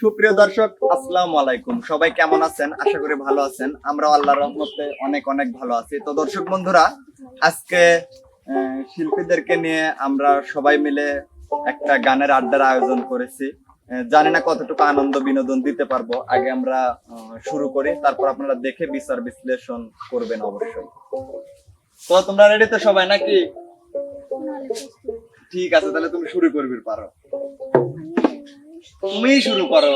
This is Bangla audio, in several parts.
সুপ্রিয় দর্শক, আসসালামু আলাইকুম। সবাই কেমন আছেন? আশা করি ভালো আছেন। আমরা আল্লাহ রহমতে অনেক অনেক ভালো আছি। তো দর্শক বন্ধুরা, আজকে শিল্পীদেরকে নিয়ে আমরা সবাই মিলে একটা গানের আড্ডার আয়োজন করেছি। জানি না কতটুকু আনন্দ বিনোদন দিতে পারব। আগে আমরা শুরু করি। তারপর আপনারা দেখে বিচার বিশ্লেষণ করবেন অবশ্যই। তো তোমরা রেডি তো সবাই নাকি? ঠিক আছে, তাহলে তুমি শুরু করবি, পারো। তুমি শুরু করো।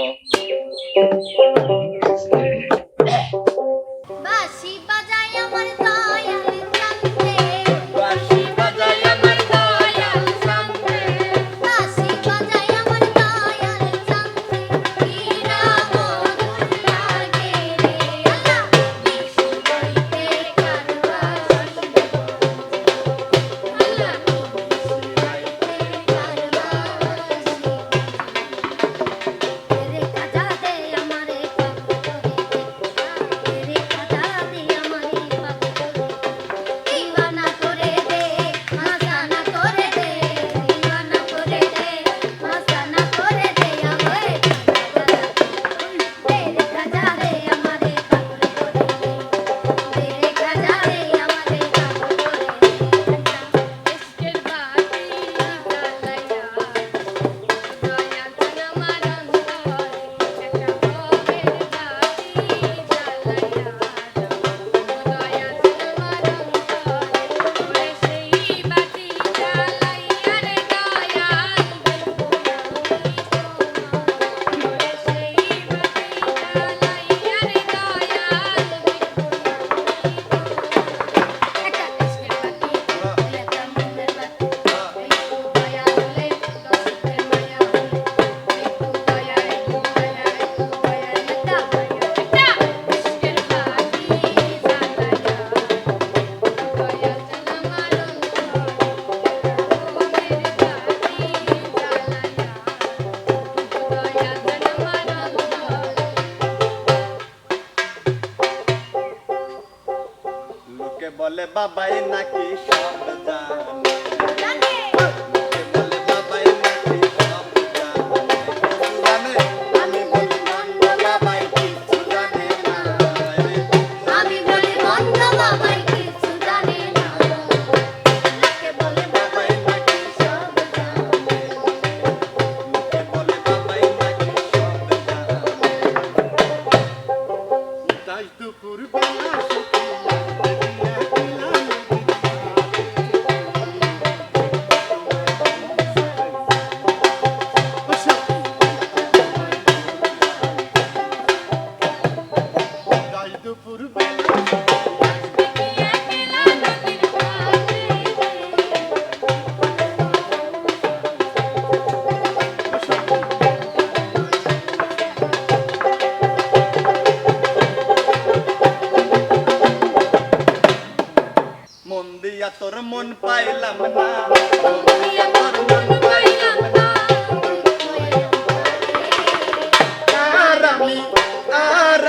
I'm baina ki দৌড়িয়া তোর মন পাইলাম না। দৌড়িয়া তোর মন পাইলাম না। আর আমি আর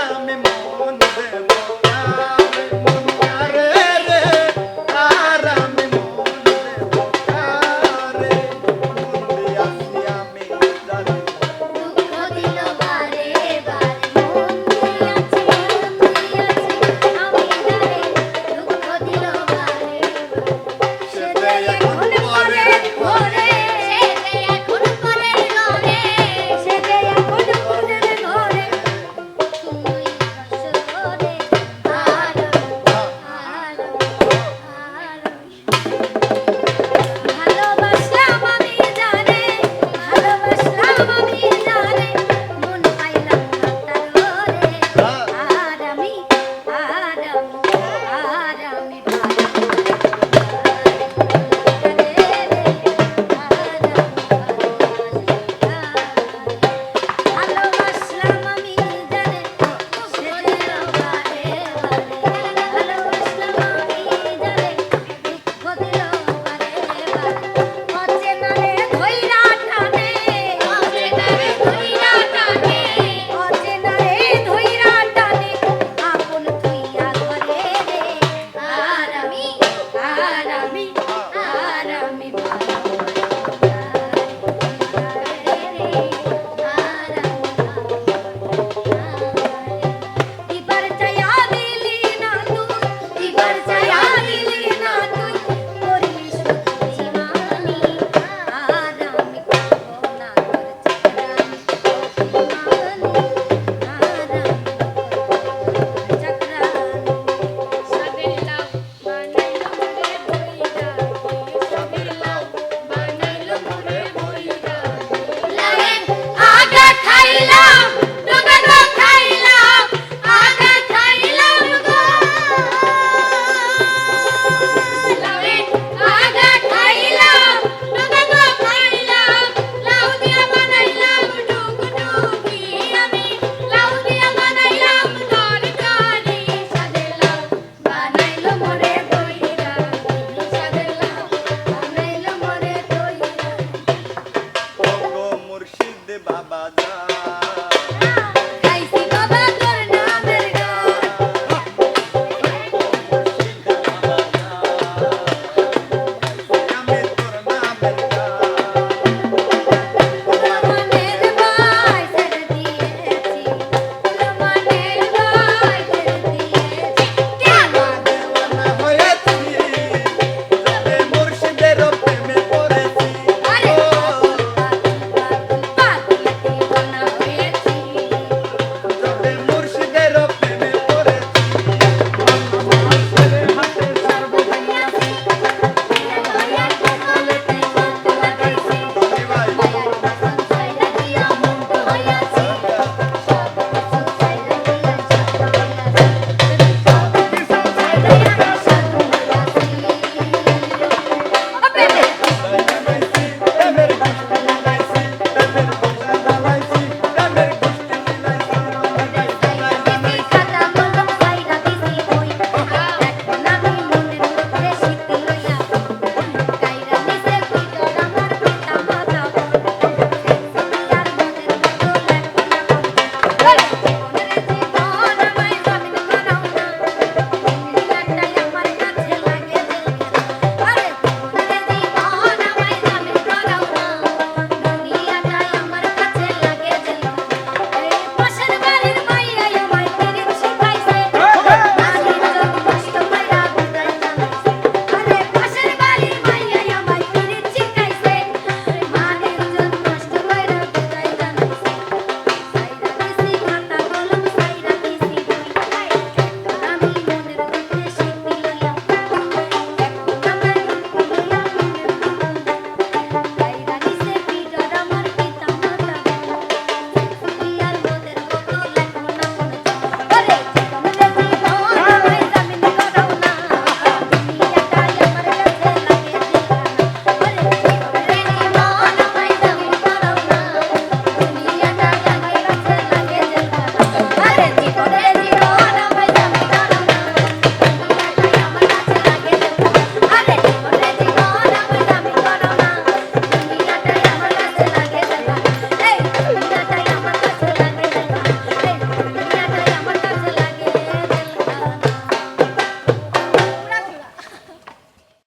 राजा